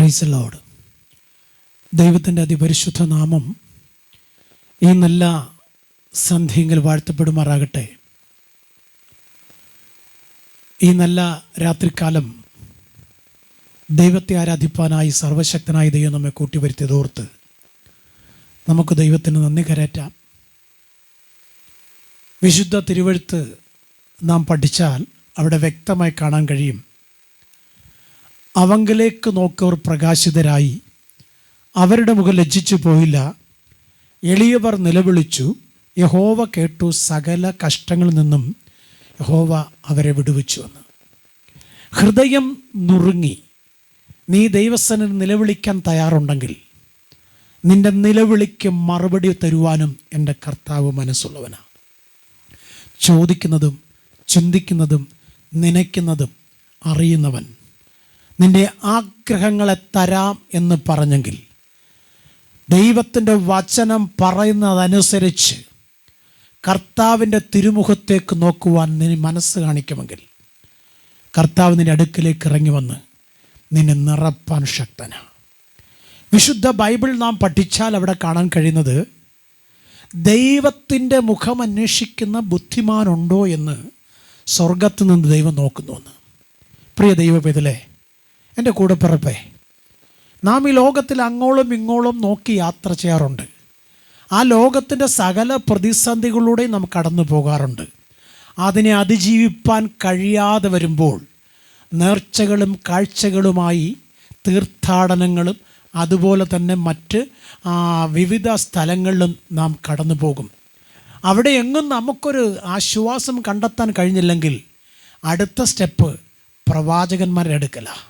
Price ദൈവത്തിന്റെ അതിപരിശുദ്ധ നാമം ഈ നല്ല സന്ധ്യയിൽ വാഴ്ത്തപ്പെടുമാറാകട്ടെ. ഈ നല്ല രാത്രികാലം ദൈവത്തെ ആരാധിപ്പാനായി സർവശക്തനായ ദൈവം നമ്മെ കൂട്ടിവരുത്തിയതോർത്ത് നമുക്ക് ദൈവത്തിന് നന്ദി കരേറ്റാം. വിശുദ്ധ തിരുവഴുത്ത് നാം പഠിച്ചാൽ അവിടെ വ്യക്തമായി കാണാൻ കഴിയും. അവങ്കിലേക്ക് നോക്കവർ പ്രകാശിതരായി. അവരുടെ മുഖം ലജ്ജിച്ചു പോയില്ല. എളിയവർ നിലവിളിച്ചു. യഹോവ കേട്ടു സകല കഷ്ടങ്ങളിൽ നിന്നും യഹോവ അവരെ വിടുവിച്ചു എന്ന്. ഹൃദയം നുറുങ്ങി. നീ ദൈവസ്ഥനിൽ നിലവിളിക്കാൻ തയ്യാറുണ്ടെങ്കിൽ നിന്റെ നിലവിളിക്ക് മറുപടി തരുവാനും എന്റെ കർത്താവ് മനസ്സുള്ളവനാണ്. ചോദിക്കുന്നതും ചിന്തിക്കുന്നതും നനയ്ക്കുന്നതും അറിയുന്നവൻ നിന്റെ ആഗ്രഹങ്ങളെ തരാം എന്ന് പറഞ്ഞെങ്കിൽ ദൈവത്തിന്റെ വചനം പറയുന്നതനുസരിച്ച് കർത്താവിന്റെ തിരുമുഖത്തേക്ക് നോക്കുവാൻ നീ മനസ്സ് കാണിക്കുമെങ്കിൽ കർത്താവ് നിന്റെ അടുക്കിലേക്ക് ഇറങ്ങി വന്ന് നിന്നെ നിറപ്പാൻ ശക്തനാണ് വിശുദ്ധ ബൈബിൾ നാം പഠിച്ചാൽ അവിടെ കാണാൻ കഴിയുന്നത് ദൈവത്തിന്റെ മുഖം അന്വേഷിക്കുന്ന ബുദ്ധിമാനുണ്ടോ എന്ന് സ്വർഗത്ത് നിന്ന് ദൈവം നോക്കുന്നുവെന്ന്. പ്രിയ ദൈവപിതലേ എന്റെ കൂടെപ്പിറപ്പേ നാം ഈ ലോകത്തിൽ അങ്ങോളം ഇങ്ങോളം നോക്കി യാത്ര ചെയ്യാറുണ്ട്. ആ ലോകത്തിന്റെ സകല പ്രതിസന്ധികളിലൂടെയും നാം കടന്നു പോകാറുണ്ട്. അതിനെ അതിജീവിപ്പാൻ കഴിയാതെ വരുമ്പോൾ നേർച്ചകളും കാഴ്ചകളുമായി തീർത്ഥാടനങ്ങളും അതുപോലെ തന്നെ മറ്റ് വിവിധ സ്ഥലങ്ങളിലും നാം കടന്നു പോകും. അവിടെ എങ്ങും നമുക്കൊരു ആശ്വാസം കണ്ടെത്താൻ കഴിഞ്ഞില്ലെങ്കിൽ അടുത്ത സ്റ്റെപ്പ് പ്രവാചകന്മാരുടെ അടുക്കലാണ്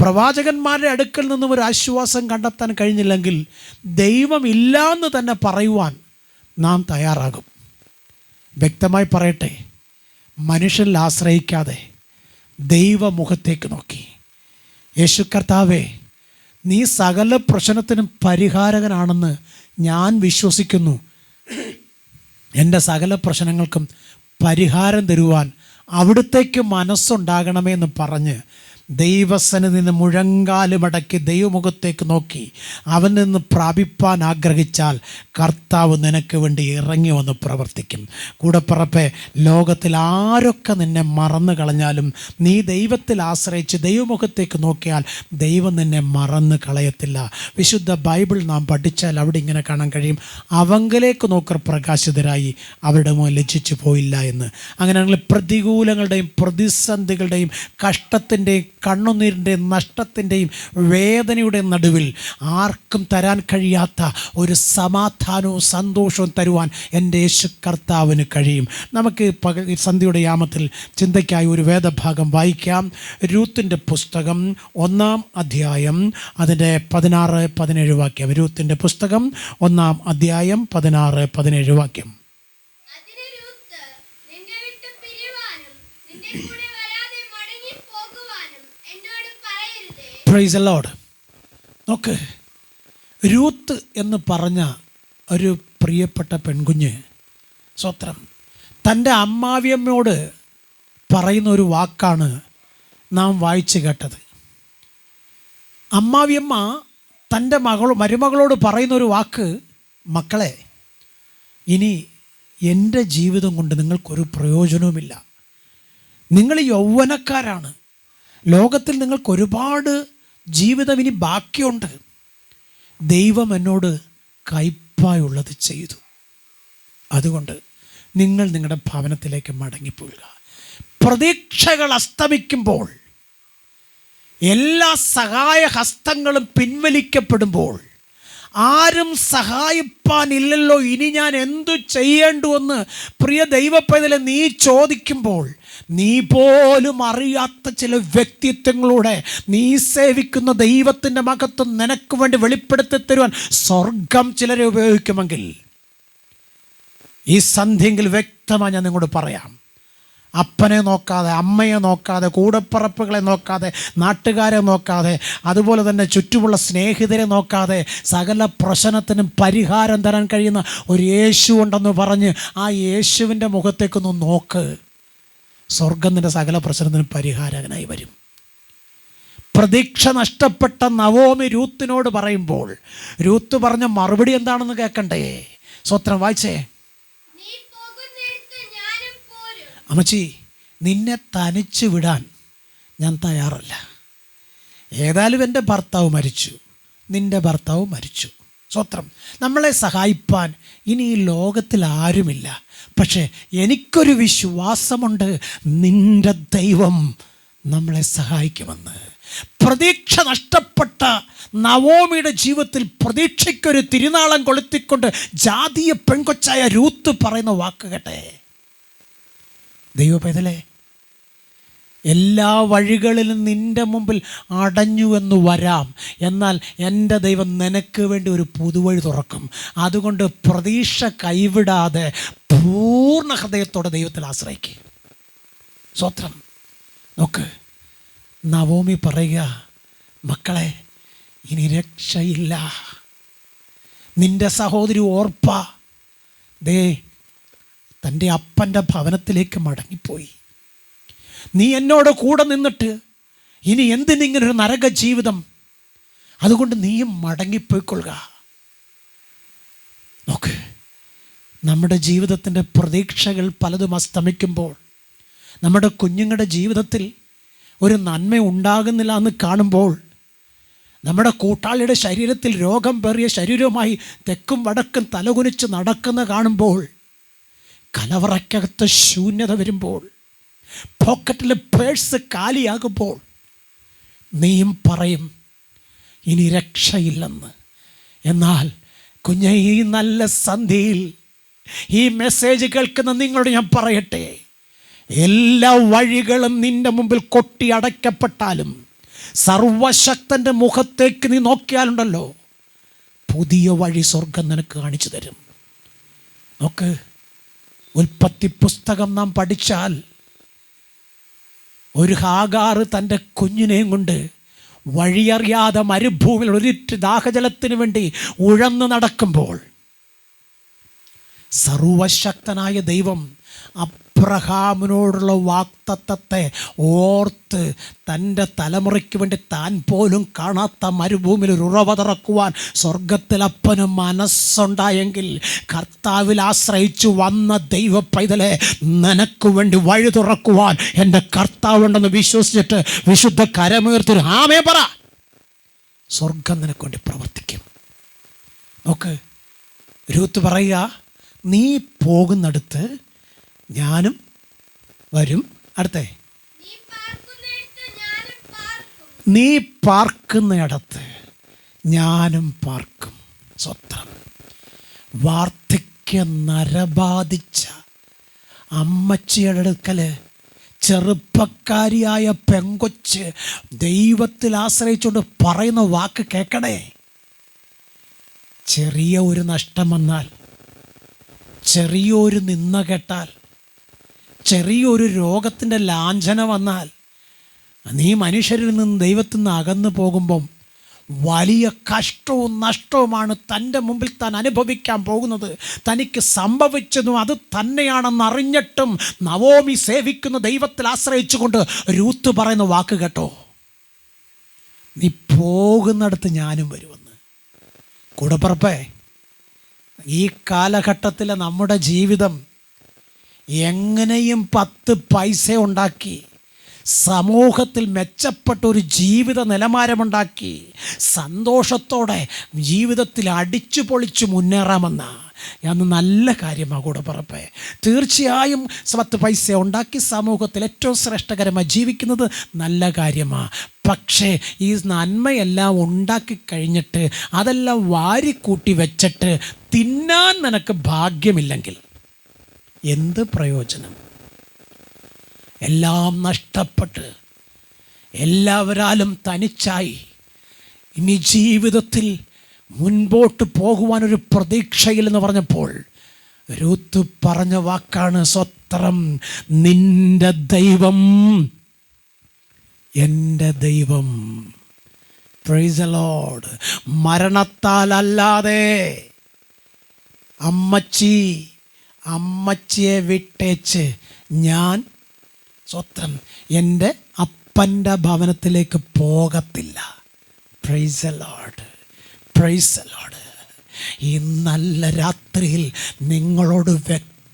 പ്രവാചകന്മാരുടെ അടുക്കൽ നിന്നും ഒരു ആശ്വാസം കണ്ടെത്താൻ കഴിഞ്ഞില്ലെങ്കിൽ ദൈവമില്ല എന്ന് തന്നെ പറയുവാൻ നാം തയ്യാറാകും. വ്യക്തമായി പറയട്ടെ മനുഷ്യരിൽ ആശ്രയിക്കാതെ ദൈവമുഖത്തേക്ക് നോക്കി. യേശു കർത്താവേ നീ സകല പ്രശ്നത്തിനും പരിഹാരകനാണെന്ന് ഞാൻ വിശ്വസിക്കുന്നു. എന്റെ സകല പ്രശ്നങ്ങൾക്കും പരിഹാരം തരുവാൻ അവിടുത്തേക്ക് മനസ്സുണ്ടാകണമേ എന്ന് പറഞ്ഞ് ദൈവസനിൽ നിന്ന് മുഴങ്കാലുമടക്കി ദൈവമുഖത്തേക്ക് നോക്കി അവൻ നിന്ന് പ്രാപിപ്പാൻ ആഗ്രഹിച്ചാൽ കർത്താവ് നിനക്ക് വേണ്ടി ഇറങ്ങി വന്ന് പ്രവർത്തിക്കും. കൂടെപ്പിറപ്പെ ലോകത്തിൽ ആരൊക്കെ നിന്നെ മറന്നു കളഞ്ഞാലും നീ ദൈവത്തിൽ ആശ്രയിച്ച് ദൈവമുഖത്തേക്ക് നോക്കിയാൽ ദൈവം നിന്നെ മറന്നു കളയത്തില്ല. വിശുദ്ധ ബൈബിൾ നാം പഠിച്ചാൽ അവിടെ ഇങ്ങനെ കാണാൻ കഴിയും. അവങ്കലേക്ക് നോക്കർ പ്രകാശിതരായി അവരുടെ മുഖം ലജ്ജിച്ചു പോയില്ല എന്ന്. അങ്ങനെയാണെങ്കിൽ പ്രതികൂലങ്ങളുടെയും പ്രതിസന്ധികളുടെയും കഷ്ടത്തിന്റെയും കണ്ണുനീരിന്റെയും നഷ്ടത്തിന്റെയും വേദനയുടെ നടുവിൽ ആർക്കും തരാൻ കഴിയാത്ത ഒരു സമാധാനവും സന്തോഷവും തരുവാൻ എന്റെ യേശു കർത്താവിന് കഴിയും. നമുക്ക് പക സന്ധ്യയുടെ യാമത്തിൽ ചിന്തയ്ക്കായി ഒരു വേദഭാഗം വായിക്കാം. രൂത്തിന്റെ പുസ്തകം ഒന്നാം അധ്യായം അതിന്റെ പതിനാറ് പതിനേഴ് വാക്യം. രൂത്തിന്റെ പുസ്തകം ഒന്നാം അധ്യായം പതിനാറ് പതിനേഴ് വാക്യം. അതിന് രൂത്ത് നിന്നെ കൂടെ വരാതെ മടങ്ങി പോകുവാനും എന്നോട് പറയരുതേ പ്രൈസ് അലോഡ് നോക്ക് രൂത്ത് എന്ന് പറഞ്ഞ ഒരു പ്രിയപ്പെട്ട പെൺകുഞ്ഞ് സ്വത്രം തന്റെ അമ്മാവിയമ്മയോട് പറയുന്ന ഒരു വാക്കാണ് നാം വായിച്ചു കേട്ടത്. അമ്മാവിയമ്മ തന്റെ മകൾ മരുമകളോട് പറയുന്ന ഒരു വാക്ക് മക്കളെ ഇനി എന്റെ ജീവിതം കൊണ്ട് നിങ്ങൾക്കൊരു പ്രയോജനവുമില്ല. നിങ്ങൾ യൗവനക്കാരാണ്. ലോകത്തിൽ നിങ്ങൾക്ക് ഒരുപാട് ജീവിതം ഇനി ബാക്കിയുണ്ട്. ദൈവം എന്നോട് കയ്പായുള്ളത് ചെയ്തു. അതുകൊണ്ട് നിങ്ങൾ നിങ്ങളുടെ ഭവനത്തിലേക്ക് മടങ്ങിപ്പോവുക. പ്രതീക്ഷകൾ അസ്തമിക്കുമ്പോൾ എല്ലാ സഹായ ഹസ്തങ്ങളും പിൻവലിക്കപ്പെടുമ്പോൾ ആരും സഹായിപ്പാനില്ലല്ലോ ഇനി ഞാൻ എന്തു ചെയ്യേണ്ടുവെന്ന് പ്രിയ ദൈവപ്പൈതലെ നീ ചോദിക്കുമ്പോൾ നീ പോലും അറിയാത്ത ചില വ്യക്തിത്വങ്ങളൂടെ നീ സേവിക്കുന്ന ദൈവത്തിന്റെ മകത്വം നിനക്ക് വേണ്ടി വെളിപ്പെടുത്തി തരുവാൻ സ്വർഗം ചിലരെ ഉപയോഗിക്കുമെങ്കിൽ ഈ സന്ധ്യയെങ്കിൽ വ്യക്തമായി ഞാൻ നിങ്ങളോട് പറയാം. അപ്പനെ നോക്കാതെ അമ്മയെ നോക്കാതെ കൂടപ്പറപ്പുകളെ നോക്കാതെ നാട്ടുകാരെ നോക്കാതെ അതുപോലെ തന്നെ ചുറ്റുമുള്ള സ്നേഹിതരെ നോക്കാതെ സകല പ്രശ്നത്തിനും പരിഹാരം തരാൻ കഴിയുന്ന ഒരു യേശു ഉണ്ടെന്ന് പറഞ്ഞ് ആ യേശുവിന്റെ മുഖത്തേക്കൊന്ന് നോക്ക്. സ്വർഗം നിന്റെ സകല പ്രശ്നത്തിനും പരിഹാരകനായി വരും. പ്രതീക്ഷ നഷ്ടപ്പെട്ട നവോമി രൂത്തിനോട് പറയുമ്പോൾ രൂത്ത് പറഞ്ഞ മറുപടി എന്താണെന്ന് കേൾക്കണ്ടേ സ്വത്രം വായിച്ചേ. അമ്മച്ചി നിന്നെ തനിച്ച് വിടാൻ ഞാൻ തയ്യാറല്ല. ഏതായാലും എന്റെ ഭർത്താവ് മരിച്ചു. നിന്റെ ഭർത്താവ് മരിച്ചു. സ്വത്രം. നമ്മളെ സഹായിപ്പാൻ ഇനി ഈ ലോകത്തിൽ ആരുമില്ല. പക്ഷേ എനിക്കൊരു വിശ്വാസമുണ്ട്. നിന്റെ ദൈവം നമ്മളെ സഹായിക്കുമെന്ന്. പ്രതീക്ഷ നഷ്ടപ്പെട്ട നവോമിയുടെ ജീവിതത്തിൽ പ്രതീക്ഷയ്ക്കൊരു തിരുനാളം കൊളുത്തിക്കൊണ്ട് ജാതീയ പെൺകൊച്ചായ രൂത്ത് പറയുന്ന വാക്ക് കേട്ടെ. എല്ലാ വഴികളിലും നിന്റെ മുമ്പിൽ അടഞ്ഞു എന്ന് വരാം. എന്നാൽ എന്റെ ദൈവം നിനക്ക് വേണ്ടി ഒരു പുതുവഴി തുറക്കും. അതുകൊണ്ട് പ്രതീക്ഷ കൈവിടാതെ പൂർണ ഹൃദയത്തോടെ ദൈവത്തിൽ ആശ്രയിക്കുക സ്വത്രം. നോക്ക്. നവോമി പറയുക മക്കളെ ഇനി രക്ഷയില്ല. നിന്റെ സഹോദരി ഓർപ്പ. ദേ തന്റെ അപ്പന്റെ ഭവനത്തിലേക്ക് മടങ്ങിപ്പോയി. നീ എന്നോട് കൂടെ നിന്നിട്ട് ഇനി എന്തിനിങ്ങനൊരു നരക ജീവിതം? അതുകൊണ്ട് നീയും മടങ്ങിപ്പോയിക്കൊള്ളുക. നോക്ക്. നമ്മുടെ ജീവിതത്തിന്റെ പ്രതീക്ഷകൾ പലതും അസ്തമിക്കുമ്പോൾ നമ്മുടെ കുഞ്ഞുങ്ങളുടെ ജീവിതത്തിൽ ഒരു നന്മ ഉണ്ടാകുന്നില്ല എന്ന് കാണുമ്പോൾ നമ്മുടെ കൂട്ടാളിയുടെ ശരീരത്തിൽ രോഗം പേറിയ ശരീരവുമായി തെക്കും വടക്കും തലകുനിച്ച് നടക്കുന്ന കാണുമ്പോൾ കലവറയ്ക്കകത്ത് ശൂന്യത വരുമ്പോൾ പോക്കറ്റിലെ പേഴ്സ് കാലിയാകുമ്പോൾ നീയും പറയും ഇനി രക്ഷയില്ലെന്ന്. എന്നാൽ കുഞ്ഞ ഈ നല്ല സന്ധ്യയിൽ ഈ മെസ്സേജ് കേൾക്കുന്ന നിങ്ങളോട് ഞാൻ പറയട്ടെ. എല്ലാ വഴികളും നിന്റെ മുമ്പിൽ കൊട്ടി അടയ്ക്കപ്പെട്ടാലും സർവശക്തന്റെ മുഖത്തേക്ക് നീ നോക്കിയാലുണ്ടല്ലോ. പുതിയ വഴി സ്വർഗം നിനക്ക് കാണിച്ചു തരും. നോക്ക് ഉൽപ്പത്തി പുസ്തകം നാം പഠിച്ചാൽ ഒരു ഹാഗാറ് തന്റെ കുഞ്ഞിനെയും കൊണ്ട് വഴിയറിയാതെ മരുഭൂമിയിൽ ഒരു ദാഹജലത്തിന് വേണ്ടി ഉഴന്നു നടക്കുമ്പോൾ സർവശക്തനായ ദൈവം അബ്രഹാമിനോടുള്ള വാക്തത്വത്തെ ഓർത്ത് തന്റെ തലമുറയ്ക്ക് വേണ്ടി താൻ പോലും കാണാത്ത മരുഭൂമിയിൽ ഒരു ഉറവ തുറക്കുവാൻ സ്വർഗത്തിൽ അപ്പന് മനസ്സുണ്ടായെങ്കിൽ കർത്താവിൽ ആശ്രയിച്ചു വന്ന ദൈവ പൈതലെ നിനക്ക് വേണ്ടി വഴി തുറക്കുവാൻ എന്റെ കർത്താവുണ്ടെന്ന് വിശ്വസിച്ചിട്ട് വിശുദ്ധ കരമുയർത്തി ആമേ പറ. സ്വർഗം നിനക്ക് വേണ്ടി പ്രവർത്തിക്കും. നോക്ക് രൂത്ത് പറയുക നീ പോകുന്നിടത്ത് ഞാനും വരും. അടുത്തേ. നീ പാർക്കുന്നിടത്ത് ഞാനും പാർക്കും. സ്വത്രം. വാർദ്ധക്യ നരബാധിച്ച അമ്മച്ചിയുടെ അടുക്കൽ ചെറുപ്പക്കാരിയായ പെങ്കൊച്ച് ദൈവത്തിൽ ആശ്രയിച്ചുകൊണ്ട് പറയുന്ന വാക്ക് കേൾക്കണേ ചെറിയ ഒരു നഷ്ടം വന്നാൽ ചെറിയൊരു നിന്ന കേട്ടാൽ ചെറിയൊരു രോഗത്തിന്റെ ലാഞ്ചന വന്നാൽ നീ മനുഷ്യരിൽ നിന്ന് ദൈവത്തിൽ നിന്ന് അകന്നു പോകുമ്പം വലിയ കഷ്ടവും നഷ്ടവുമാണ് തന്റെ മുമ്പിൽ താൻ അനുഭവിക്കാൻ പോകുന്നത്. തനിക്ക് സംഭവിച്ചതും അത് തന്നെയാണെന്ന് അറിഞ്ഞിട്ടും നവോമി സേവിക്കുന്ന ദൈവത്തിൽ ആശ്രയിച്ചുകൊണ്ട് രൂത്ത് പറയുന്ന വാക്ക് കേട്ടോ. നീ പോകുന്നിടത്ത് ഞാനും വരുമെന്ന്. കൂടപ്പുറപ്പേ ഈ കാലഘട്ടത്തിലെ നമ്മുടെ ജീവിതം എങ്ങനെയും പത്ത് പൈസ ഉണ്ടാക്കി സമൂഹത്തിൽ മെച്ചപ്പെട്ട ഒരു ജീവിത നിലവാരമുണ്ടാക്കി സന്തോഷത്തോടെ ജീവിതത്തിൽ അടിച്ചു പൊളിച്ചു മുന്നേറാമെന്ന. അന്ന് നല്ല കാര്യമാണ് കൂടെ പറപ്പേ. തീർച്ചയായും പത്ത് പൈസ ഉണ്ടാക്കി സമൂഹത്തിൽ ഏറ്റവും ശ്രേഷ്ഠകരമായി ജീവിക്കുന്നത് നല്ല കാര്യമാണ് പക്ഷേ ഈ നന്മയെല്ലാം ഉണ്ടാക്കി കഴിഞ്ഞിട്ട് അതെല്ലാം വാരിക്കൂട്ടി വെച്ചിട്ട് തിന്നാൻ നിനക്ക് ഭാഗ്യമില്ലെങ്കിൽ എന്ത് പ്രയോജനം? എല്ലാം നഷ്ടപ്പെട്ട് എല്ലാവരാലും തനിച്ചായി ഇനി ജീവിതത്തിൽ മുൻപോട്ട് പോകുവാനൊരു പ്രതീക്ഷയില്ലെന്ന് പറഞ്ഞപ്പോൾ രൂത്ത് പറഞ്ഞ വാക്കാണ് സ്വത്രം. നിന്റെ ദൈവം എന്റെ ദൈവം പ്രൈസ് ലോഡ് മരണത്താൽ അല്ലാതെ അമ്മച്ചി അമ്മച്ചിയെ വിട്ടേച്ച് ഞാൻ സ്വത്രം. എന്റെ അപ്പന്റെ ഭവനത്തിലേക്ക് പോകത്തില്ല. പ്രൈസ് ലോഡ് പ്രൈസ് ലോഡ് ഈ നല്ല രാത്രിയിൽ നിങ്ങളോട്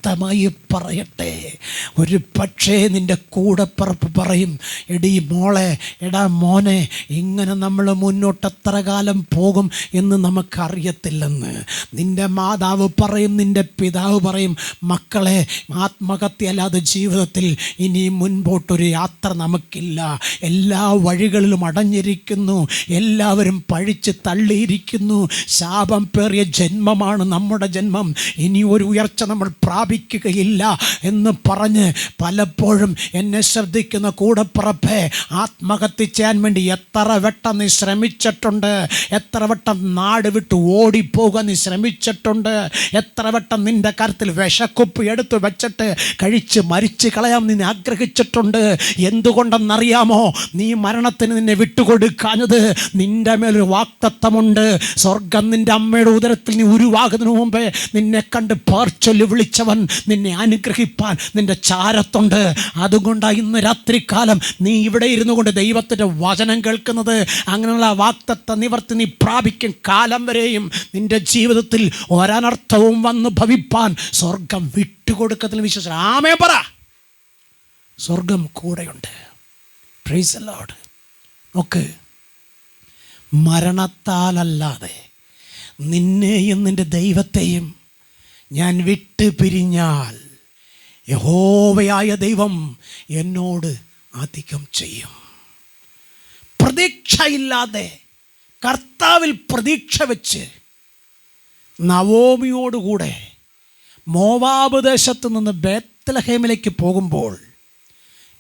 വ്യക്തമായി പറയട്ടെ. ഒരു പക്ഷേ നിന്റെ കൂടപ്പറപ്പ് പറയും എടി മോളെ എടാ മോനെ ഇങ്ങനെ നമ്മൾ മുന്നോട്ട് എത്ര കാലം പോകും എന്ന് നമുക്കറിയത്തില്ലെന്ന്. നിന്റെ മാതാവ് പറയും നിന്റെ പിതാവ് പറയും മക്കളെ ആത്മഹത്യ അല്ലാതെ ജീവിതത്തിൽ ഇനി മുൻപോട്ടൊരു യാത്ര നമുക്കില്ല. എല്ലാ വഴികളിലും അടഞ്ഞിരിക്കുന്നു എല്ലാവരും പഴിച്ച് തള്ളിയിരിക്കുന്നു. ശാപം പേറിയ ജന്മമാണ് നമ്മുടെ ജന്മം. ഇനി ഒരു ഉയർച്ച നമ്മൾ പ്രാപിക്കുകയില്ല എന്ന് പറഞ്ഞ് പലപ്പോഴും എന്നെ ശ്രദ്ധിക്കുന്ന കൂടപ്പുറപ്പെ ആത്മഹത്യ ചെയ്യാൻ വേണ്ടി എത്ര വട്ടം നീ ശ്രമിച്ചിട്ടുണ്ട്? എത്ര വട്ടം നാട് വിട്ട് ഓടിപ്പോകാൻ നീ ശ്രമിച്ചിട്ടുണ്ട്? എത്ര വട്ടം നിന്റെ കാര്യത്തിൽ വിഷക്കുപ്പ് എടുത്ത് വെച്ചിട്ട് കഴിച്ച് മരിച്ചു കളയാൻ നിന്നെ ആഗ്രഹിച്ചിട്ടുണ്ട്? എന്തുകൊണ്ടെന്നറിയാമോ? നീ മരണത്തിന് നിന്നെ വിട്ടുകൊടുക്കാഞ്ഞത് നിന്റെ മേലൊരു വാക്തത്വമുണ്ട്. സ്വർഗം നിന്റെ അമ്മയുടെ ഉദരത്തിൽ നീ ഉരുവാകുന്നതിന് മുമ്പേ നിന്നെ കണ്ട് പേർച്ചൊല്ലി വിളിച്ചവൻ നിന്നെ അനുഗ്രഹിപ്പാൻ നിന്റെ ചാരത്തുണ്ട്. അതുകൊണ്ടാണ് ഇന്ന് രാത്രികാലം നീ ഇവിടെ ഇരുന്നു കൊണ്ട് ദൈവത്തിന്റെ വചനം കേൾക്കുന്നത്. അങ്ങനെയുള്ള വാക്തത്വ നിവർത്തി നീ പ്രാപിക്കും കാലം വരെയും നിന്റെ ജീവിതത്തിൽ ഒരനർത്ഥവും വന്ന് ഭവിപ്പാൻ സ്വർഗം വിട്ടുകൊടുക്കത്തിൽ വിശ്വസിച്ചു ആമേ പറ. സ്വർഗം കൂടെയുണ്ട്. പ്രൈസ് നോക്ക് മരണത്താലല്ലാതെ നിന്നെയും നിന്റെ ദൈവത്തെയും ഞാൻ വിട്ട് പിരിഞ്ഞാൽ യഹോവയായ ദൈവം എന്നോട് അധികം ചെയ്യും. പ്രതീക്ഷയില്ലാതെ കർത്താവിൽ പ്രതീക്ഷ വെച്ച് നവോമിയോടുകൂടെ മോവാബ് ദേശത്ത് നിന്ന് ബേത്തലഹേമിലേക്ക് പോകുമ്പോൾ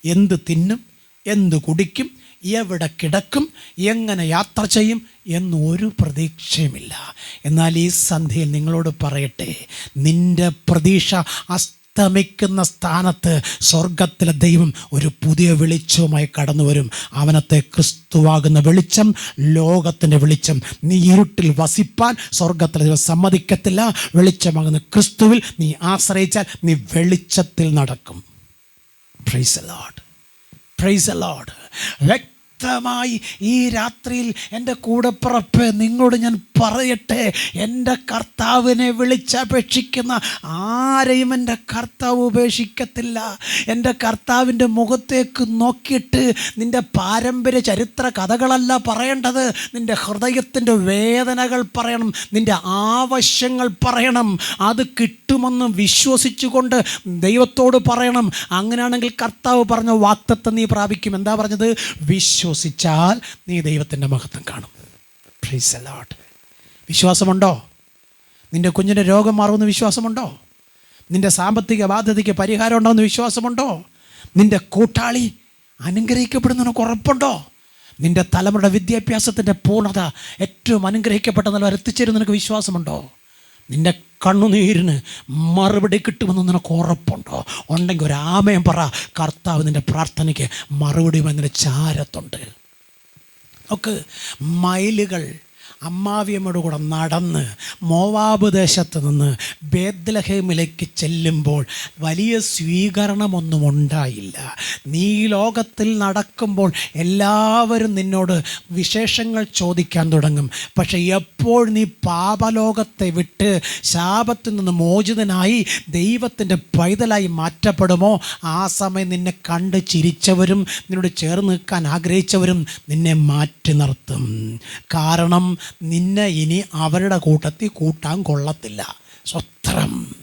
എന്ത് തിന്നും എന്ത് കുടിക്കും എവിടെ കിടക്കും എങ്ങനെ യാത്ര ചെയ്യും എന്നൊരു പ്രതീക്ഷയുമില്ല. എന്നാൽ ഈ സന്ധ്യയിൽ നിങ്ങളോട് പറയട്ടെ നിന്റെ പ്രതീക്ഷ അസ്തമിക്കുന്ന സ്ഥാനത്ത് സ്വർഗത്തിലെ ദൈവം ഒരു പുതിയ വെളിച്ചവുമായി കടന്നു വരും അവനത്തെ ക്രിസ്തുവാകുന്ന വെളിച്ചം ലോകത്തിന്റെ വെളിച്ചം. നീ ഇരുട്ടിൽ വസിപ്പാൻ സ്വർഗത്തിലെ ദൈവം സമ്മതിക്കത്തില്ല. വെളിച്ചമാകുന്ന ക്രിസ്തുവിൽ നീ ആശ്രയിച്ചാൽ നീ വെളിച്ചത്തിൽ നടക്കും. പ്രൈസ് ലോഡ് പ്രൈസ് ലോഡ് വ്യക്തമായി ഈ രാത്രിയിൽ എന്റെ കൂടപ്പിറപ്പ് നിങ്ങളോട് ഞാൻ പറയട്ടെ. എന്റെ കർത്താവിനെ വിളിച്ചപേക്ഷിക്കുന്ന ആരെയും എന്റെ കർത്താവ് ഉപേക്ഷിക്കത്തില്ല. എന്റെ കർത്താവിന്റെ മുഖത്തേക്ക് നോക്കിയിട്ട് നിന്റെ പാരമ്പര്യ ചരിത്ര കഥകളല്ല പറയേണ്ടത്. നിന്റെ ഹൃദയത്തിന്റെ വേദനകൾ പറയണം. നിന്റെ ആവശ്യങ്ങൾ പറയണം. അത് കിട്ടുമെന്ന് വിശ്വസിച്ചുകൊണ്ട് ദൈവത്തോട് പറയണം. അങ്ങനെയാണെങ്കിൽ കർത്താവ് പറഞ്ഞ വാക്തത്വം നീ പ്രാപിക്കും. എന്താ പറഞ്ഞത്? വിശ്വസിച്ചാൽ നീ ദൈവത്തിന്റെ മഹത്വം കാണും. പ്ലീസ് ലോട്ട് വിശ്വാസമുണ്ടോ? നിന്റെ കുഞ്ഞിന്റെ രോഗം മാറുമെന്ന് വിശ്വാസമുണ്ടോ? നിന്റെ സാമ്പത്തിക ബാധ്യതയ്ക്ക് പരിഹാരം ഉണ്ടോ എന്ന് വിശ്വാസമുണ്ടോ? നിന്റെ കൂട്ടാളി അനുഗ്രഹിക്കപ്പെടുന്നതിനൊക്കെ ഉറപ്പുണ്ടോ? നിന്റെ തലമുറയുടെ വിദ്യാഭ്യാസത്തിന്റെ പൂർണത ഏറ്റവും അനുഗ്രഹിക്കപ്പെട്ട നില എത്തിച്ചേരുന്ന നിനക്ക് വിശ്വാസമുണ്ടോ? നിന്റെ കണ്ണുനീരിന് മറുപടി കിട്ടുമെന്ന് നിനക്ക് ഉറപ്പുണ്ടോ? ഉണ്ടെങ്കിൽ ഒരു ആമയം പറ. കർത്താവ് നിന്റെ പ്രാർത്ഥനയ്ക്ക് മറുപടി വന്നിട്ട് ചാരത്തുണ്ട്. ഒക്കെ മൈലുകൾ അമ്മാവിയമ്മയുടെ കൂടെ നടന്ന് മോവാബ് ദേശത്ത് നിന്ന് ബേദ്ലഹേമിലേക്ക് ചെല്ലുമ്പോൾ വലിയ സ്വീകരണമൊന്നും ഉണ്ടായില്ല. നീ ലോകത്തിൽ നടക്കുമ്പോൾ എല്ലാവരും നിന്നോട് വിശേഷങ്ങൾ ചോദിക്കാൻ തുടങ്ങും. പക്ഷേ എപ്പോൾ നീ പാപലോകത്തെ വിട്ട് ശാപത്തിൽ നിന്ന് മോചിതനായി ദൈവത്തിന്റെ പൈതലായി മാറ്റപ്പെടുമോ ആ സമയം നിന്നെ കണ്ട് ചിരിച്ചവരും നിന്നോട് ചേർന്ന് നിൽക്കാൻ ആഗ്രഹിച്ചവരും നിന്നെ മാറ്റി നിർത്തും. കാരണം നിന്നെ ഇനി അവരുടെ കൂട്ടത്തിൽ കൂട്ടാൻ കൊള്ളത്തില്ല. സ്വത്രം.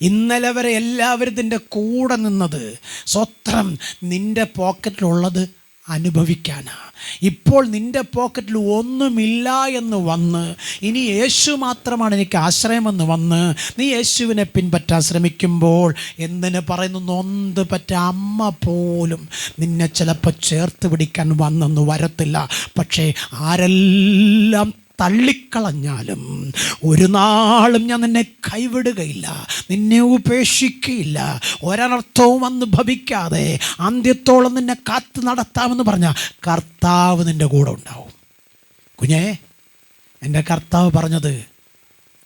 ഇന്നലെ വരെ എല്ലാവരും നിന്റെ കൂടെ നിന്നത് സ്വത്രം. നിന്റെ പോക്കറ്റിലുള്ളത് അനുഭവിക്കാനാ. ഇപ്പോൾ നിന്റെ പോക്കറ്റിൽ ഒന്നുമില്ല എന്ന് വന്ന് ഇനി യേശു മാത്രമാണ് എനിക്ക് ആശ്രയമെന്ന് വന്ന് നീ യേശുവിനെ പിൻപറ്റാൻ ശ്രമിക്കുമ്പോൾ എന്തിന് പറയുന്നു? നൊന്ത് പറ്റ അമ്മ പോലും നിന്നെ ചിലപ്പോൾ ചേർത്ത് പിടിക്കാൻ വന്നെന്ന് വരത്തില്ല. പക്ഷേ ആരെല്ലാം തള്ളിക്കളഞ്ഞാലും ഒരു നാളും ഞാൻ നിന്നെ കൈവിടുകയില്ല നിന്നെ ഉപേക്ഷിക്കുകയില്ല ഒരനർത്ഥവും അന്ന് ഭവിക്കാതെ അന്ത്യത്തോളം നിന്നെ കാത്തു നടത്താമെന്ന് പറഞ്ഞാൽ കർത്താവ് നിന്റെ കൂടെ ഉണ്ടാവും. കുഞ്ഞേ എന്റെ കർത്താവ് പറഞ്ഞത്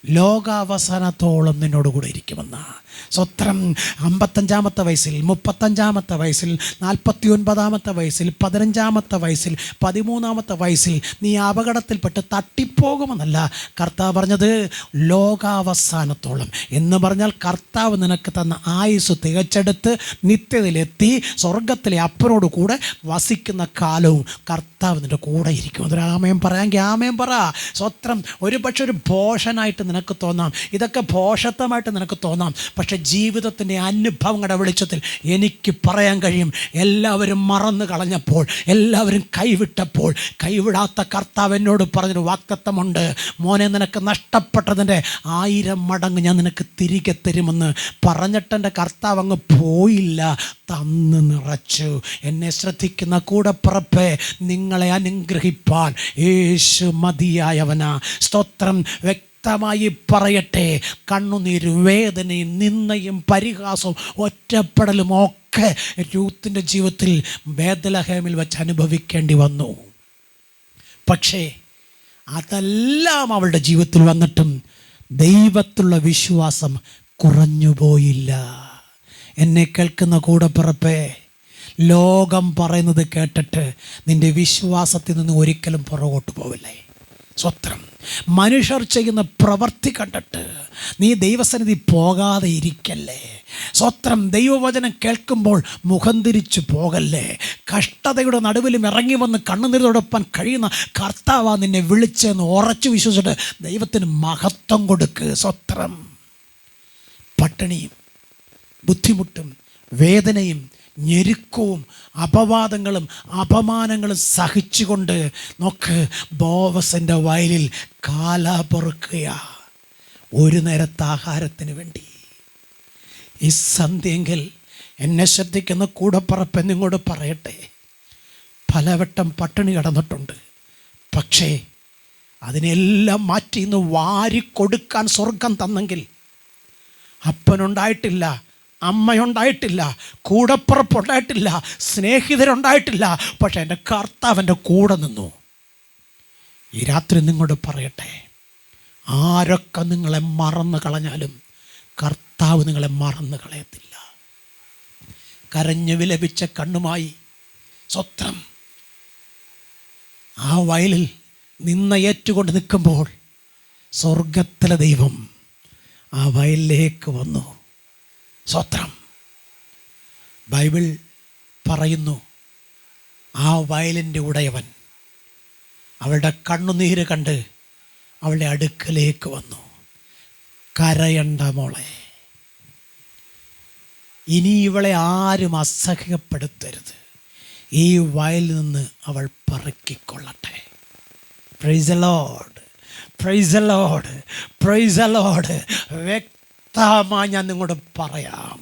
ലോകാവസാനത്തോളം നിന്നോട് കൂടെ ഇരിക്കുമെന്ന് സ്വത്രം അമ്പത്തഞ്ചാമത്തെ വയസ്സിൽ മുപ്പത്തഞ്ചാമത്തെ വയസ്സിൽ നാൽപ്പത്തി ഒൻപതാമത്തെ വയസ്സിൽ പതിനഞ്ചാമത്തെ വയസ്സിൽ പതിമൂന്നാമത്തെ വയസ്സിൽ നീ അപകടത്തിൽപ്പെട്ട് തട്ടിപ്പോകുമെന്നല്ല കർത്താവ് പറഞ്ഞത്. ലോകാവസാനത്തോളം എന്ന് പറഞ്ഞാൽ കർത്താവ് നിനക്ക് തന്ന ആയുസ് തികച്ചെടുത്ത് നിത്യതയിലെത്തി സ്വർഗത്തിലെ അപ്പനോട് കൂടെ വസിക്കുന്ന കാലവും കർത്താവ് നിന്റെ കൂടെ ഇരിക്കും. അതൊരു ആമയം പറയാമെങ്കിൽ ആമയം പറ. സ്വത്രം ഒരു പക്ഷെ ഒരു ഭോഷനായിട്ട് നിനക്ക് തോന്നാം. ഇതൊക്കെ ഭോഷത്വമായിട്ട് നിനക്ക് തോന്നാം. പക്ഷെ ജീവിതത്തിന്റെ അനുഭവങ്ങളുടെ വെളിച്ചത്തിൽ എനിക്ക് പറയാൻ കഴിയും. എല്ലാവരും മറന്നു കളഞ്ഞപ്പോൾ എല്ലാവരും കൈവിട്ടപ്പോൾ കൈവിടാത്ത കർത്താവ് എന്നോട് പറഞ്ഞൊരു വാക്തത്വമുണ്ട്. മോനെ നിനക്ക് നഷ്ടപ്പെട്ടതിന്റെ ആയിരം മടങ്ങ് ഞാൻ നിനക്ക് തിരികെ തരുമെന്ന് പറഞ്ഞിട്ടെന്റെ കർത്താവ് അങ്ങ് പോയില്ല. തന്ന് നിറച്ചു. എന്നെ ശ്രദ്ധിക്കുന്ന കൂടപ്പുറപ്പെ നിങ്ങളെ അനുഗ്രഹിപ്പാൻ യേശു മതിയായവനാ. സ്തോത്രം വ്യക്തമായി പറയട്ടെ. കണ്ണുനീരും വേദനയും നിന്നയും പരിഹാസവും ഒറ്റപ്പെടലും ഒക്കെ രൂത്തിന്റെ ജീവിതത്തിൽ വേദലഹേമിൽ വെച്ച് അനുഭവിക്കേണ്ടി വന്നു. പക്ഷേ അതെല്ലാം അവളുടെ ജീവിതത്തിൽ വന്നിട്ടും ദൈവത്തുള്ള വിശ്വാസം കുറഞ്ഞുപോയില്ല എന്നെ കേൾക്കുന്ന കൂടെ കൂടപ്പിറപ്പേ ലോകം പറയുന്നത് കേട്ടിട്ട് നിന്റെ വിശ്വാസത്തിൽ നിന്ന് ഒരിക്കലും പുറകോട്ട് പോവില്ലേ? സ്വത്രം. മനുഷ്യർ ചെയ്യുന്ന പ്രവൃത്തി കണ്ടിട്ട് നീ ദൈവസന്നിധി പോകാതെ ഇരിക്കല്ലേ? സ്വത്രം ദൈവവചനം കേൾക്കുമ്പോൾ മുഖം തിരിച്ചു പോകല്ലേ? കഷ്ടതയുടെ നടുവിലും ഇറങ്ങി വന്ന് കണ്ണുനീരോടൊപ്പം കഴിയുന്ന കർത്താവ നിന്നെ വിളിച്ചെന്ന് ഉറച്ചു വിശ്വസിച്ചിട്ട് ദൈവത്തിന് മഹത്വം കൊടുക്ക് സ്വത്രം. പട്ടിണിയും ബുദ്ധിമുട്ടും വേദനയും ഞെരുക്കവും അപവാദങ്ങളും അപമാനങ്ങളും സഹിച്ചുകൊണ്ട് നോക്ക് ബോവസിന്റെ വയലിൽ കാല പൊറുക്കുക ഒരു നേരത്തെ ആഹാരത്തിന് വേണ്ടി. ഈ സന്ധ്യങ്കിൽ എന്നെ ശ്രദ്ധിക്കുന്ന കൂടപ്പറപ്പ് എന്നിങ്ങോട്ട് പറയട്ടെ. പലവട്ടം പട്ടിണി കടന്നിട്ടുണ്ട്. പക്ഷേ അതിനെല്ലാം മാറ്റി ഇന്ന് വാരിക്കൊടുക്കാൻ സ്വർഗം തന്നെങ്കിൽ അപ്പനുണ്ടായിട്ടില്ല. അമ്മയുണ്ടായിട്ടില്ല കൂടപ്പുറപ്പുണ്ടായിട്ടില്ല സ്നേഹിതരുണ്ടായിട്ടില്ല പക്ഷെ എന്റെ കർത്താവന്റെ കൂടെ നിന്നു. ഈ രാത്രി നിങ്ങളോട് പറയട്ടെ ആരൊക്കെ നിങ്ങളെ മറന്നു കളഞ്ഞാലും കർത്താവ് നിങ്ങളെ മറന്നു കളയത്തില്ല. കരഞ്ഞു വിലപിച്ച കണ്ണുമായി സ്വത്രം. ആ വയലിൽ നിന്ന ഏറ്റുകൊണ്ട് നിൽക്കുമ്പോൾ സ്വർഗത്തിലെ ദൈവം ആ വയലിലേക്ക് വന്നു. സ്വത്രം. ബൈബിൾ പറയുന്നു ആ വയലിന്റെ ഉടയവൻ അവളുടെ കണ്ണുനീര് കണ്ട് അവളുടെ അടുക്കലേക്ക് വന്നു. കരയണ്ട മോളെ ഇനി ഇവളെ ആരും അസഹ്യപ്പെടുത്തരുത്. ഈ വയലിൽ നിന്ന് അവൾ പറക്കിക്കൊള്ളട്ടെ. Praise Lord praise Lord praise Lord വ്യക്തമായി ഞാൻ നിങ്ങളോട് പറയാം.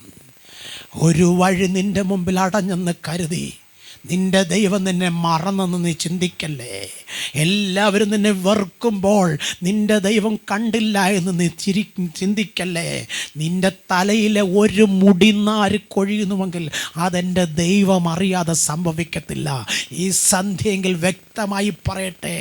ഒരു വഴി നിന്റെ മുമ്പിൽ അടഞ്ഞെന്ന് കരുതി നിന്റെ ദൈവം നിന്നെ മറന്നെന്ന് നീ ചിന്തിക്കല്ലേ? എല്ലാവരും നിന്നെ വെറുക്കുമ്പോൾ നിന്റെ ദൈവം കണ്ടില്ല എന്ന് നീ ചിരി ചിന്തിക്കല്ലേ? നിന്റെ തലയിലെ ഒരു മുടിനാര് കൊഴിയുന്നുവെങ്കിൽ അതെന്റെ ദൈവം അറിയാതെ സംഭവിക്കത്തില്ല. ഈ സന്ധ്യയെങ്കിൽ വ്യക്തമായി പറയട്ടെ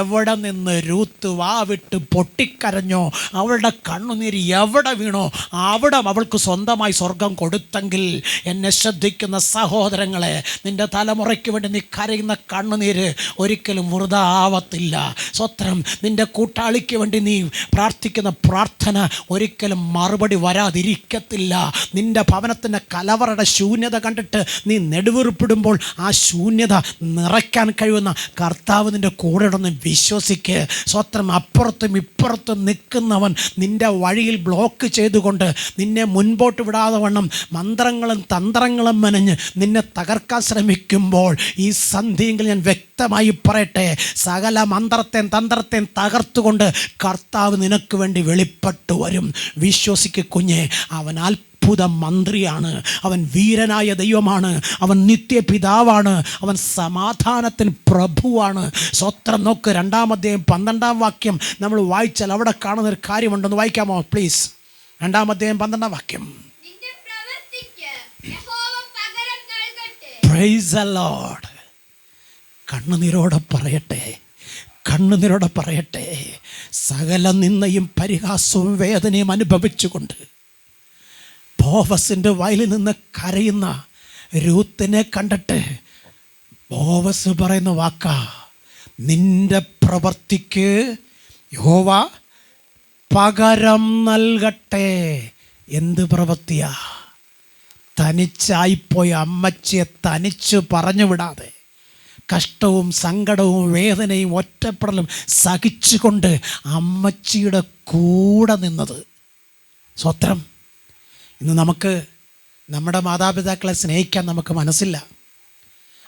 എവിടെ നിന്ന് രൂത്ത് വാവിട്ട് പൊട്ടിക്കരഞ്ഞോ അവളുടെ കണ്ണുനീര് എവിടെ വീണോ അവിടെ അവൾക്ക് സ്വന്തമായി സ്വർഗം കൊടുത്തെങ്കിൽ എന്നെ ശ്രദ്ധിക്കുന്ന സഹോദരങ്ങളെ നിന്റെ തലമുറയ്ക്ക് വേണ്ടി നീ കരയുന്ന കണ്ണുനീര് ഒരിക്കലും വൃത ആവത്തില്ല സ്വത്രം നിന്റെ കൂട്ടാളിക്ക് വേണ്ടി നീ പ്രാർത്ഥിക്കുന്ന പ്രാർത്ഥന ഒരിക്കലും മറുപടി വരാതിരിക്കത്തില്ല. നിന്റെ ഭവനത്തിന്റെ കലവറയുടെ ശൂന്യത കണ്ടിട്ട് നീ നെടുവീർപ്പിടുമ്പോൾ ആ ശൂന്യത നിറയ്ക്കാൻ കഴിയുന്ന കർത്താവ് നിന്റെ കൂടെ ഉണ്ടെന്ന് വിശ്വസിക്ക്. സ്വത്രം അപ്പുറത്തും ഇപ്പുറത്തും നിൽക്കുന്നവൻ നിന്റെ വഴിയിൽ ബ്ലോക്ക് ചെയ്തുകൊണ്ട് നിന്നെ മുൻപോട്ട് വിടാതെ വണ്ണം മന്ത്രങ്ങളും തന്ത്രങ്ങളും മെനഞ്ഞ് നിന്നെ തകർക്കാൻ ശ്രമിക്കുമ്പോൾ ഈ സന്ധിയെങ്കിൽ ഞാൻ വ്യക്തമായി പറയട്ടെ സകല മന്ത്രത്തെയും തന്ത്രത്തെയും തകർത്തുകൊണ്ട് കർത്താവ് നിനക്ക് വേണ്ടി വെളിപ്പെട്ടു വരും. വിശ്വസിക്ക് കുഞ്ഞെ അവൻ അത്ഭുത മന്ത്രിയാണ്. അവൻ വീരനായ ദൈവമാണ്. അവൻ നിത്യപിതാവാണ്. അവൻ സമാധാനത്തിന് പ്രഭുവാണ്. സ്വത്രം നോക്ക് രണ്ടാമധ്യം പന്ത്രണ്ടാം വാക്യം നമ്മൾ വായിച്ചാൽ അവിടെ കാണുന്നൊരു കാര്യമുണ്ടെന്ന് വായിക്കാമോ? പ്ലീസ് രണ്ടാമധ്യം പന്ത്രണ്ടാം വാക്യം നിന്റെ പ്രവൃത്തിക്ക് യഹോവ പകരം നൽകട്ടെ പ്രൈസ് ലോഡ് കണ്ണുനീരോടെ പറയട്ടെ കണ്ണുനീരോടെ പറയട്ടെ. സകല നിന്നയും പരിഹാസവും വേദനയും അനുഭവിച്ചുകൊണ്ട് ബോവസിന്റെ വയലിൽ നിന്ന് കരയുന്ന രൂത്തിനെ കണ്ടിട്ട് ബോവസ് പറയുന്ന വാക്ക നിന്റെ പ്രവർത്തിക്ക് യോവ പകരം നൽകട്ടെ. എന്ത് പ്രവൃത്തിയാ? തനിച്ചായിപ്പോയ അമ്മച്ചിയെ തനിച്ച് പറഞ്ഞു വിടാതെ കഷ്ടവും സങ്കടവും വേദനയും ഒറ്റപ്പെടലും സഹിച്ചുകൊണ്ട് അമ്മച്ചിയുടെ കൂടെ നിന്നത്. സ്വത്രം. ഇന്ന് നമുക്ക് നമ്മുടെ മാതാപിതാക്കളെ സ്നേഹിക്കാൻ നമുക്ക് മനസ്സില്ല.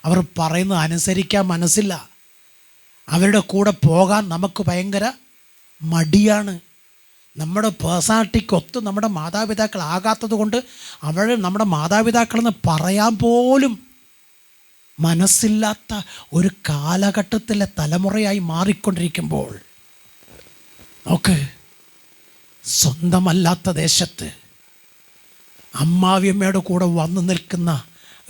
അവർ പറയുന്നത് അനുസരിക്കാൻ മനസ്സില്ല. അവരുടെ കൂടെ പോകാൻ നമുക്ക് ഭയങ്കര മടിയാണ്. നമ്മുടെ പേഴ്സണാലിറ്റിക്കൊത്ത് നമ്മുടെ മാതാപിതാക്കൾ ആകാത്തത് കൊണ്ട് അവൾ നമ്മുടെ മാതാപിതാക്കളെന്ന് പറയാൻ പോലും മനസ്സില്ലാത്ത ഒരു കാലഘട്ടത്തിലെ തലമുറയായി മാറിക്കൊണ്ടിരിക്കുമ്പോൾ നോക്ക് സ്വന്തമല്ലാത്ത ദേശത്ത് അമ്മാവിയമ്മയുടെ കൂടെ വന്നു നിൽക്കുന്ന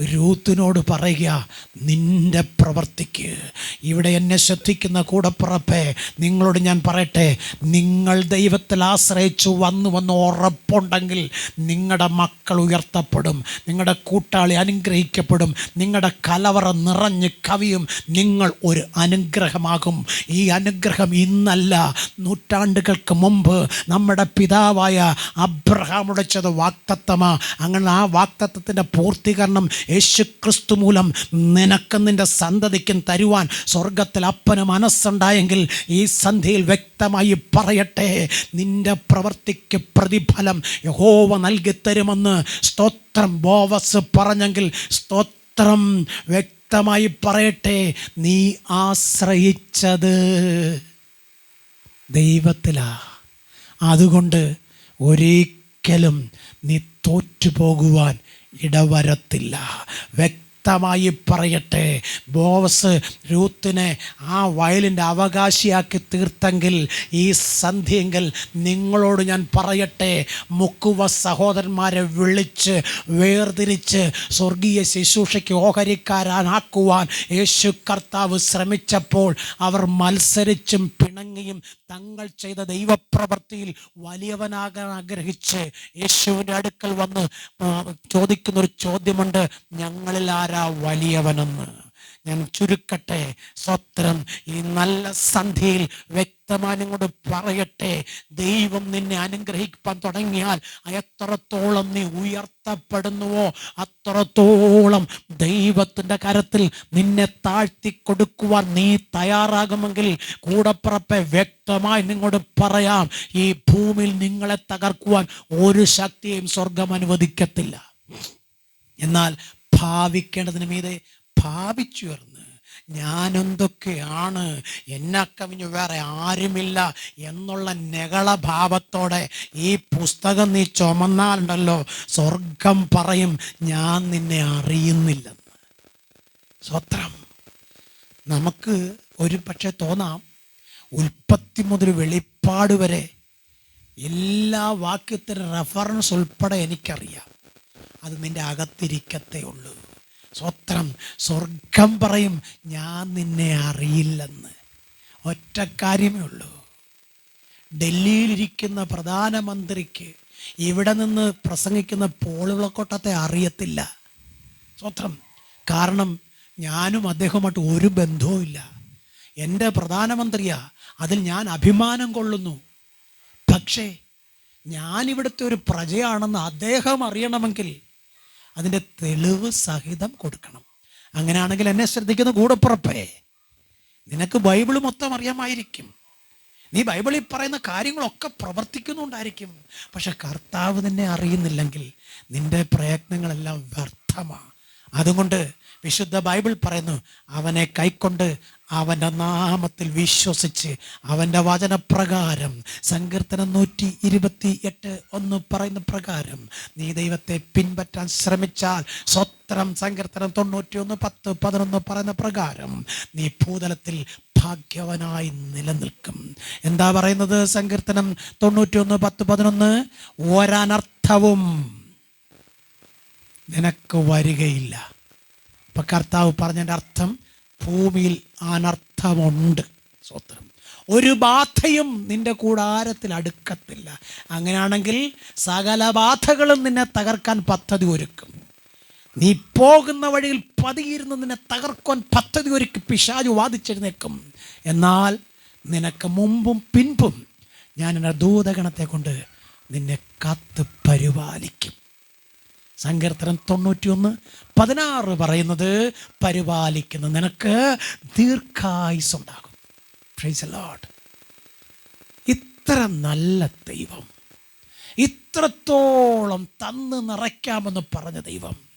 രൂത്തിനോട് പറയുക നിന്റെ പ്രവർത്തിക്ക് ഇവിടെ എന്നെ ശ്രദ്ധിക്കുന്ന കൂടപ്പുറപ്പേ നിങ്ങളോട് ഞാൻ പറയട്ടെ നിങ്ങൾ ദൈവത്തിൽ ആശ്രയിച്ചു വന്നു വന്ന് ഉറപ്പുണ്ടെങ്കിൽ നിങ്ങളുടെ മക്കൾ ഉയർത്തപ്പെടും നിങ്ങളുടെ കൂട്ടാളി അനുഗ്രഹിക്കപ്പെടും നിങ്ങളുടെ കലവറ നിറഞ്ഞ് കവിയും. നിങ്ങൾ ഒരു അനുഗ്രഹമാകും. ഈ അനുഗ്രഹം ഇന്നല്ല നൂറ്റാണ്ടുകൾക്ക് മുമ്പ് നമ്മുടെ പിതാവായ അബ്രഹാം ഉടച്ചത് വാക്തത്വമാണ് അങ്ങനെ ആ വാക്തത്വത്തിന്റെ പൂർത്തീകരണം യേശു ക്രിസ്തു മൂലം നിനക്കും നിന്റെ സന്തതിക്കും തരുവാൻ സ്വർഗത്തിൽ അപ്പന് മനസ്സുണ്ടായെങ്കിൽ ഈ സന്ധിയിൽ വ്യക്തമായി പറയട്ടെ നിന്റെ പ്രവൃത്തിക്ക് പ്രതിഫലം യഹോവ നൽകി തരുമെന്ന് സ്തോത്രം ബോവസ് പറഞ്ഞെങ്കിൽ സ്തോത്രം വ്യക്തമായി പറയട്ടെ നീ ആശ്രയിച്ചത് ദൈവത്തിലാ. അതുകൊണ്ട് ഒരിക്കലും നീ തോറ്റുപോകുവാൻ ഇടവരത്തില്ല. വ്യക്തമായി പറയട്ടെ. ബോവസ് രൂത്തിനെ ആ വയലിന്റെ അവകാശിയാക്കി തീർത്തെങ്കിൽ ഈ സന്ധ്യയെങ്കിൽ നിങ്ങളോട് ഞാൻ പറയട്ടെ. മുക്കുവ സഹോദരന്മാരെ വിളിച്ച് വേർതിരിച്ച് സ്വർഗീയ ശുശ്രൂഷയ്ക്ക് ഓഹരിക്കാരാനാക്കുവാൻ യേശു കർത്താവ് ശ്രമിച്ചപ്പോൾ അവർ മത്സരിച്ചും പിണങ്ങിയും തങ്ങൾ ചെയ്ത ദൈവപ്രവൃത്തിയിൽ വലിയവനാകാൻ ആഗ്രഹിച്ച് യേശുവിന്റെ അടുക്കൽ വന്ന് ചോദിക്കുന്നൊരു ചോദ്യമുണ്ട്. ഞങ്ങളിൽ ആരാ വലിയവനെന്ന്? ഞാൻ ചുരുക്കട്ടെ സ്വത്രം ഈ നല്ല സന്ധിയിൽ വ്യക്തമായി നിങ്ങളോട് പറയട്ടെ. ദൈവം നിന്നെ അനുഗ്രഹിക്കാൻ തുടങ്ങിയാൽ എത്രത്തോളം നീ ഉയർത്തപ്പെടുന്നുവോ അത്രത്തോളം ദൈവത്തിന്റെ കരത്തിൽ നിന്നെ താഴ്ത്തി കൊടുക്കുവാൻ നീ തയ്യാറാകുമെങ്കിൽ കൂടപ്പുറപ്പെ വ്യക്തമായി നിങ്ങോട് പറയാം ഈ ഭൂമിയിൽ നിങ്ങളെ തകർക്കുവാൻ ഒരു ശക്തിയും സ്വർഗം അനുവദിക്കത്തില്ല. എന്നാൽ ഭാവിക്കേണ്ടതിന് മീതെ ഭാവിച്ചുയർന്ന് ഞാനെന്തൊക്കെയാണ്? എന്നെ കവിഞ്ഞു വേറെ ആരുമില്ല എന്നുള്ള നെകളഭാവത്തോടെ ഈ പുസ്തകം നീ ചുമന്നാലുണ്ടല്ലോ സ്വർഗം പറയും ഞാൻ നിന്നെ അറിയുന്നില്ലെന്ന്. സ്വത്രം. നമുക്ക് ഒരു പക്ഷെ തോന്നാം ഉൽപ്പത്തി മുതൽ വെളിപ്പാട് വരെ എല്ലാ വാക്യത്തിനും റെഫറൻസ് ഉൾപ്പെടെ എനിക്കറിയാം. അത് നിന്റെ അകത്തിരിക്കത്തേ ഉള്ളൂ. സ്വത്രം സ്വർഗം പറയും ഞാൻ നിന്നെ അറിയില്ലെന്ന്. ഒറ്റ കാര്യമേ ഉള്ളൂ. ഡൽഹിയിലിരിക്കുന്ന പ്രധാനമന്ത്രിക്ക് ഇവിടെ നിന്ന് പ്രസംഗിക്കുന്ന പോളുവിളക്കോട്ടത്തെ അറിയത്തില്ല. സ്വത്രം കാരണം ഞാനും അദ്ദേഹവുമായിട്ട് ഒരു ബന്ധവുമില്ല എന്റെ പ്രധാനമന്ത്രിയാ അതിൽ ഞാൻ അഭിമാനം കൊള്ളുന്നു. പക്ഷേ ഞാനിവിടുത്തെ ഒരു പ്രജയാണെന്ന് അദ്ദേഹം അറിയണമെങ്കിൽ അതിന്റെ തെളിവ് സഹിതം കൊടുക്കണം. അങ്ങനെയാണെങ്കിൽ എന്നെ ശ്രദ്ധിക്കുന്ന കൂടപ്പുറപ്പേ നിനക്ക് ബൈബിൾ മൊത്തം അറിയാമായിരിക്കും. നീ ബൈബിളിൽ പറയുന്ന കാര്യങ്ങളൊക്കെ പ്രവർത്തിക്കുന്നുണ്ടായിരിക്കും. പക്ഷെ കർത്താവ് നിന്നെ അറിയുന്നില്ലെങ്കിൽ നിന്റെ പ്രയത്നങ്ങളെല്ലാം വ്യർത്ഥമാണ് അതുകൊണ്ട് വിശുദ്ധ ബൈബിൾ പറയുന്നു അവനെ കൈക്കൊണ്ട് അവന്റെ നാമത്തിൽ വിശ്വസിച്ച് അവന്റെ വചനപ്രകാരം സങ്കീർത്തനം നൂറ്റി ഇരുപത്തി എട്ട് ഒന്ന് പറയുന്ന പ്രകാരം നീ ദൈവത്തെ പിൻപറ്റാൻ ശ്രമിച്ചാൽ സ്വത്രം സങ്കീർത്തനം തൊണ്ണൂറ്റി ഒന്ന് പത്ത് പതിനൊന്ന് പറയുന്ന പ്രകാരം നീ ഭൂതലത്തിൽ ഭാഗ്യവനായി നിലനിൽക്കും. എന്താ പറയുന്നത് സങ്കീർത്തനം തൊണ്ണൂറ്റി ഒന്ന് പത്ത് പതിനൊന്ന്? ഒരനർത്ഥവും നിനക്ക് വരികയില്ല. അപ്പൊ കർത്താവ് പറഞ്ഞതിന്റെ അർത്ഥം ഭൂമിയിൽ അനർത്ഥമുണ്ട്. സ്വത്രം. ഒരു ബാധയും നിന്റെ കൂടാരത്തിൽ അടുക്കത്തില്ല. അങ്ങനെയാണെങ്കിൽ സകല ബാധകളും നിന്നെ തകർക്കാൻ പദ്ധതി ഒരുക്കും. നീ പോകുന്ന വഴിയിൽ പതിയിരുന്ന് നിന്നെ തകർക്കാൻ പദ്ധതി ഒരുക്കി പിശാചു വാദിച്ചെഴുന്നേക്കും എന്നാൽ നിനക്ക് മുമ്പും പിൻപും ഞാൻ എന്റെ ദൂതഗണത്തെ കൊണ്ട് നിന്നെ കാത്ത് പരിപാലിക്കും. സങ്കീർത്തനം തൊണ്ണൂറ്റിയൊന്ന്. പതിനാറ് പറയുന്നത് പരിപാലിക്കുന്ന നിനക്ക് ദീർഘായുസുണ്ടാകും പ്രൈസ് ലോഡ് ഇത്ര നല്ല ദൈവം. ഇത്രത്തോളം തന്ന് നിറയ്ക്കാമെന്ന് പറഞ്ഞ ദൈവം.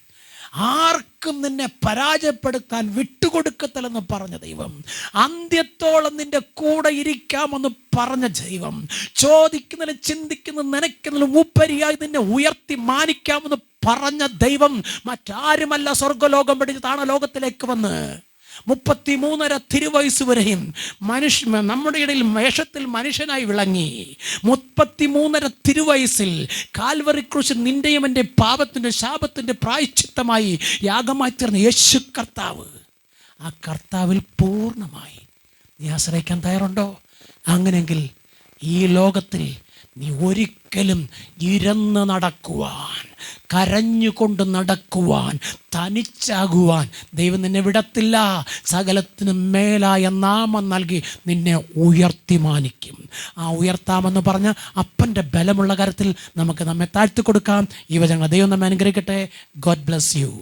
ആർക്കും നിന്നെ പരാജയപ്പെടുത്താൻ വിട്ടുകൊടുക്കത്തില്ലെന്ന് പറഞ്ഞ ദൈവം. അന്ത്യത്തോളം നിന്റെ കൂടെ ഇരിക്കാമെന്ന് പറഞ്ഞ ദൈവം ചോദിക്കുന്നതിലും ചിന്തിക്കുന്ന നനയ്ക്കുന്നതിലും ഉപരിയായി നിന്നെ ഉയർത്തി മാനിക്കാമെന്ന് പറഞ്ഞ ദൈവം. മറ്റാരുമല്ല സ്വർഗലോകം പിടിച്ച് താണ ലോകത്തിലേക്ക് വന്ന്. മുപ്പത്തി മൂന്നര തിരുവയസ് വരെയും മനുഷ്യ നമ്മുടെ ഇടയിൽ വേഷത്തിൽ മനുഷ്യനായി വിളങ്ങി. മുപ്പത്തി മൂന്നര തിരുവയസ്സിൽ കാൽവറി ക്രൂശ് നിന്റെയും എന്റെ പാപത്തിന്റെ ശാപത്തിന്റെ പ്രായശ്ചിത്തമായി യാഗമായി തീർന്ന യേശു കർത്താവ്. ആ കർത്താവിൽ പൂർണമായി. നീ ആശ്രയിക്കാൻ തയ്യാറുണ്ടോ? അങ്ങനെങ്കിൽ ഈ ലോകത്തിൽ നീ ഒരിക്കലും ഇരന്ന് നടക്കുവാൻ കരഞ്ഞുകൊണ്ട് നടക്കുവാൻ തനിച്ചാകുവാൻ ദൈവം നിന്നെ വിടത്തില്ല. സകലത്തിനും മേലായ നാമം നൽകി നിന്നെ ഉയർത്തി മാനിക്കും. ആ ഉയർത്താമെന്ന് പറഞ്ഞ അപ്പന്റെ ബലമുള്ള കാര്യത്തിൽ നമുക്ക് നമ്മെ താഴ്ത്തി കൊടുക്കാം. ഈ വചനങ്ങൾ ദൈവം നമ്മെ അനുഗ്രഹിക്കട്ടെ. God bless you